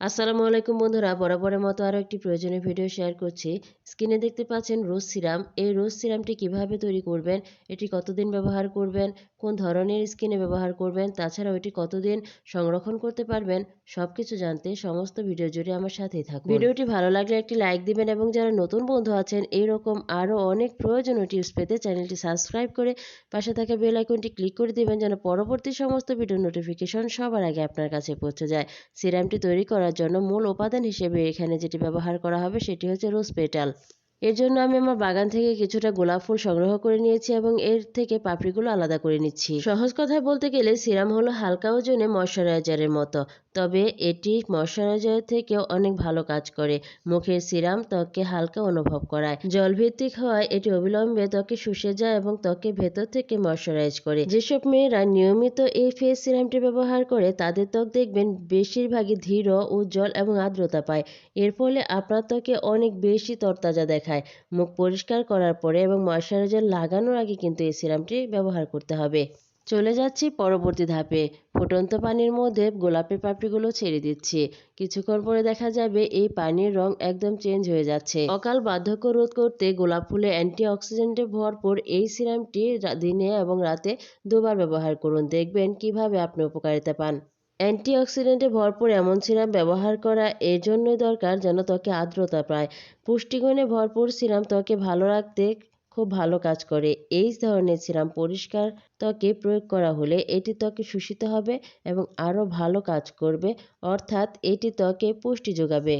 আসসালামু আলাইকুম বন্ধুরা, বরাবরের মতো আরও একটি প্রয়োজনীয় ভিডিও শেয়ার করছি। স্ক্রিনে দেখতে পাচ্ছেন রোজ সিরাম। এই রোজ সিরামটি কীভাবে তৈরি করবেন, এটি কতদিন ব্যবহার করবেন, কোন ধরনের স্কিনে ব্যবহার করবেন, তাছাড়াও এটি কতদিন সংরক্ষণ করতে পারবেন সব কিছু জানতে সমস্ত ভিডিও জুড়ে আমার সাথেই থাকুন। ভিডিওটি ভালো লাগলে একটি লাইক দিবেন এবং যারা নতুন বন্ধু আছেন, এইরকম আরও অনেক প্রয়োজনীয় টিপস পেতে চ্যানেলটি সাবস্ক্রাইব করে পাশে থাকা বেল আইকনটি ক্লিক করে দিবেন যেন পরবর্তী সমস্ত ভিডিও নোটিফিকেশন সবার আগে আপনার কাছে পৌঁছে যায়। সিরামটি তৈরি করার জন্য মূল উপাদান হিসেবে এখানে যেটি ব্যবহার করা হবে সেটি হচ্ছে রোজ পেটাল। এর জন্য আমি আমার বাগান থেকে কিছুটা গোলাপ ফুল সংগ্রহ করে নিয়েছি এবং এর থেকে পাপড়িগুলো আলাদা করে নিচ্ছি। সহজ কথায় বলতে গেলে, সিরাম হলো হালকা ওজনে ময়শ্চারাইজারের মতো। তবে এটি ময়শ্চারাইজার থেকেও অনেক ভালো কাজ করে। মুখের সিরাম ত্বককে হালকা অনুভব করায়। জলভিত্তিক হওয়ায় এটি অবিলম্বে ত্বকে শুষে যায় এবং ত্বকের ভেতর থেকে ময়শ্চারাইজ করে। যেসব মেয়েরা নিয়মিত এই ফেস সিরামটি ব্যবহার করে, তাদের ত্বক দেখবেন বেশিরভাগই ধীর উজ্জ্বল এবং আর্দ্রতা পায়। এর ফলে আপনার ত্বকে অনেক বেশি তরতাজা দেখায়। মুখ পরিষ্কার করার পরে এবং ময়শ্চারাইজার লাগানোর আগে কিন্তু এই সিরামটি ব্যবহার করতে হবে। চলে যাচ্ছি পরবর্তী ধাপে। ফুটন্ত পানির মধ্যে গোলাপের পাপড়িগুলো ছেড়ে দিচ্ছি। কিছুক্ষণ পরে দেখা যাবে এই পানির রং একদম চেঞ্জ হয়ে যাচ্ছে। অকাল বার্ধক্য রোধ করতে গোলাপ ফুলে অ্যান্টি অক্সিডেন্টে ভরপুর এই সিরামটি দিনে এবং রাতে দুবার ব্যবহার করুন। দেখবেন কীভাবে আপনি উপকারিতা পান। অ্যান্টিঅক্সিডেন্টে ভরপুর এমন সিরাম ব্যবহার করা এর জন্যই দরকার যেন ত্বকে আর্দ্রতা পায়। পুষ্টিগুণে ভরপুর সিরাম ত্বকে ভালো রাখতে খুব ভালো কাজ করে। এই ধরনের সিরাম পরিষ্কার ত্বকে প্রয়োগ করা হলে এটি ত্বকে শোষিত হবে এবং আরও ভালো কাজ করবে, অর্থাৎ এটি ত্বকে পুষ্টি যোগাবে।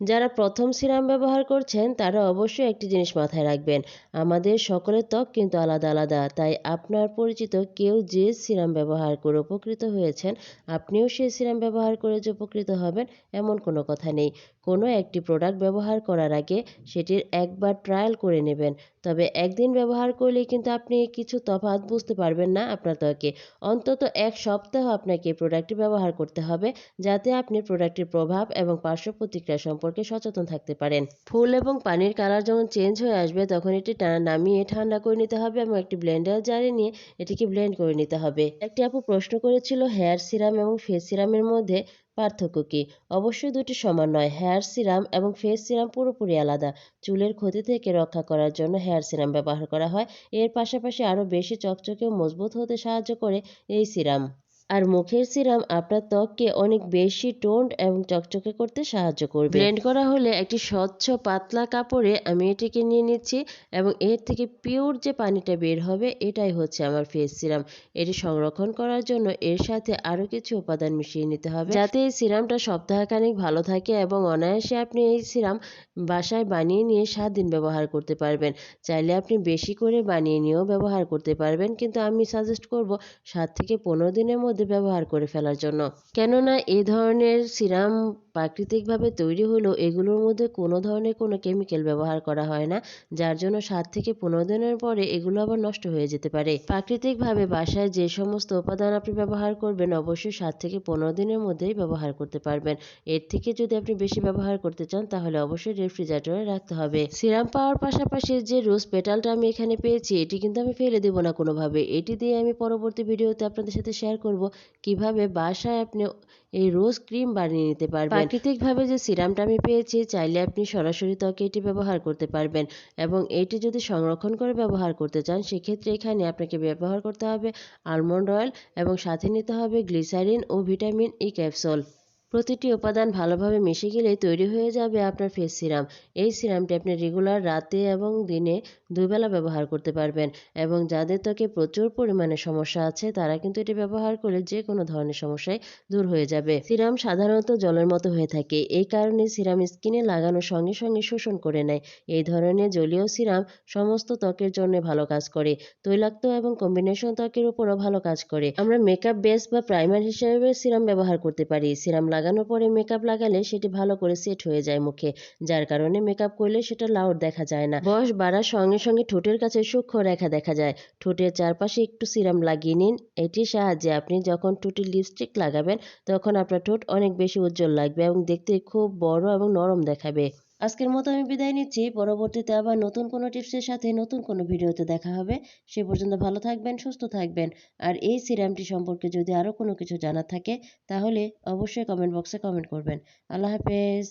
যারা প্রথম সিরাম ব্যবহার করছেন, তারা অবশ্যই একটি জিনিস মাথায় রাখবেন, আমাদের সকলের ত্বক কিন্তু আলাদা আলাদা, তাই আপনার পরিচিত কেউ যে সিরাম ব্যবহার করে উপকৃত হয়েছেন, আপনিও সেই সিরাম ব্যবহার করে যে উপকৃত হবেন, এমন কোনো কথা নেই। কোনো একটি প্রোডাক্ট ব্যবহার করার আগে সেটির একবার ট্রায়াল করে নেবেন। তবে একদিন ব্যবহার করলে কিন্তু আপনি কিছু তফাৎ বুঝতে পারবেন না আপনার ত্বকে অন্তত এক সপ্তাহ আপনাকে প্রোডাক্টটি ব্যবহার করতে হবে, যাতে আপনি প্রোডাক্টটির প্রভাব এবং পার্শ্ব প্রতিক্রিয়া সম্পর্কে সচেতন থাকতে পারেন। ফুল এবং পানির কালার যখন চেঞ্জ হয়ে আসবে, তখন এটি টানা নামিয়ে ঠান্ডা করে নিতে হবে এবং একটি ব্লেন্ডার জারে নিয়ে এটিকে ব্লেন্ড করে নিতে হবে। একটি আপু প্রশ্ন করেছিল হেয়ার সিরাম এবং ফেস সিরামের মধ্যে পার্থক্য কি অবশ্যই দুটি সমান নয়, হেয়ার সিরাম এবং ফেস সিরাম পুরোপুরি আলাদা। চুলের ক্ষতি থেকে রক্ষা করার জন্য হেয়ার সিরাম ব্যবহার করা হয়। এর পাশাপাশি আরও বেশি চকচকে ও মজবুত হতে সাহায্য করে এই সিরাম। আর মুখের সিরাম আপনার ত্বককে অনেক বেশি টোন্ড এবং চকচকে করতে সাহায্য করবে। ব্লেন্ড করা হলে একটি স্বচ্ছ পাতলা কাপড়ে আমি এটিকে নিয়ে নিচ্ছি এবং এর থেকে পিওর যে পানিটা বের হবে এটাই হচ্ছে আমার ফেস সিরাম। এটি সংরক্ষণ করার জন্য এর সাথে আরও কিছু উপাদান মিশিয়ে নিতে হবে। যাতে এই সিরামটা সপ্তাহখানিক ভালো থাকে এবং অনায়াসে আপনি এই সিরাম বাসায় বানিয়ে নিয়ে সাত দিন ব্যবহার করতে পারবেন। চাইলে আপনি বেশি করে বানিয়ে নিয়েও ব্যবহার করতে পারবেন, কিন্তু আমি সাজেস্ট করব সাত থেকে পনেরো দিনের মধ্যে ব্যবহার করে ফেলার জন্য। কেননা এই ধরনের সিরাম প্রাকৃতিকভাবে তৈরি হলেও এগুলোর মধ্যে কোনো ধরনের কোনো কেমিক্যাল ব্যবহার করা হয় না, যার জন্য সাত থেকে পনেরো দিনের পরে এগুলো আবার নষ্ট হয়ে যেতে পারে। প্রাকৃতিকভাবে বাসায় যে সমস্ত উপাদান আপনি ব্যবহার করবেন, অবশ্যই সাত থেকে পনেরো দিনের মধ্যেই ব্যবহার করতে পারবেন। এর থেকে যদি আপনি বেশি ব্যবহার করতে চান, তাহলে অবশ্যই রেফ্রিজারেটরে রাখতে হবে। সিরাম পাওয়ার পাশাপাশি যে রোজ পেটালটা আমি এখানে পেয়েছি, এটি কিন্তু আমি ফেলে দেবো না কোনোভাবে। এটি দিয়ে আমি পরবর্তী ভিডিওতে আপনাদের সাথে শেয়ার করব। কীভাবে বাসায় আপনি এই রোজ ক্রিম বানিয়ে নিতে পারবেন। প্রাকৃতিকভাবে যে সিরামটা আমি পেয়েছি, চাইলে আপনি সরাসরি ত্বকে এটি ব্যবহার করতে পারবেন এবং এটি যদি সংরক্ষণ করে ব্যবহার করতে চান, সেক্ষেত্রে এখানে আপনাকে ব্যবহার করতে হবে আলমন্ড অয়েল এবং সাথে নিতে হবে গ্লিসারিন ও ভিটামিন ই ক্যাপসুল প্রতিটি উপাদান ভালোভাবে মিশে গেলে তৈরি হয়ে যাবে আপনার ফেস সিরাম। এই সিরামটি আপনি রেগুলার রাতে এবং দিনে দুবেলা ব্যবহার করতে পারবেন এবং যাদের ত্বকে প্রচুর পরিমাণে সমস্যা আছে, তারা কিন্তু এটি ব্যবহার করে যে কোনো ধরনের সমস্যায় দূর হয়ে যাবে। সিরাম সাধারণত জলের মতো হয়ে থাকে। এই কারণে সিরাম স্কিনে লাগানোর সঙ্গে সঙ্গে শোষণ করে নেয়। এই ধরনের জলীয় সিরাম সমস্ত ত্বকের জন্য ভালো কাজ করে। তৈলাক্ত এবং কম্বিনেশন ত্বকের উপরও ভালো কাজ করে। আমরা মেকআপ বেস বা প্রাইমার হিসেবে সিরাম ব্যবহার করতে পারি। সিরাম লাগানোর পরে মেকআপ লাগালে সেটি ভালো করে সেট হয়ে যায় মুখে। যার কারণে মেকআপ করলে সেটা লাউড দেখা যায় না। বয়স বাড়ার সঙ্গে সঙ্গে ঠোঁটের কাছে সূক্ষ্ম রেখা দেখা যায়। ঠোঁটের চারপাশে একটু সিরাম লাগিয়ে নিন। এটির সাহায্যে আপনি যখন ঠোঁটে লিপস্টিক লাগাবেন, তখন আপনার ঠোঁট অনেক বেশি উজ্জ্বল লাগবে এবং দেখতে খুব বড় এবং নরম দেখাবে। আজকের মতো আমি বিদায় নিচ্ছি। পরবর্তীতে আবার নতুন কোনো টিপসের সাথে নতুন কোনো ভিডিওতে দেখা হবে। সে পর্যন্ত ভালো থাকবেন, সুস্থ থাকবেন। আর এই সিরামটি সম্পর্কে যদি আরও কোনো কিছু জানার থাকে, তাহলে অবশ্যই কমেন্ট বক্সে কমেন্ট করবেন। আল্লাহ হাফেজ।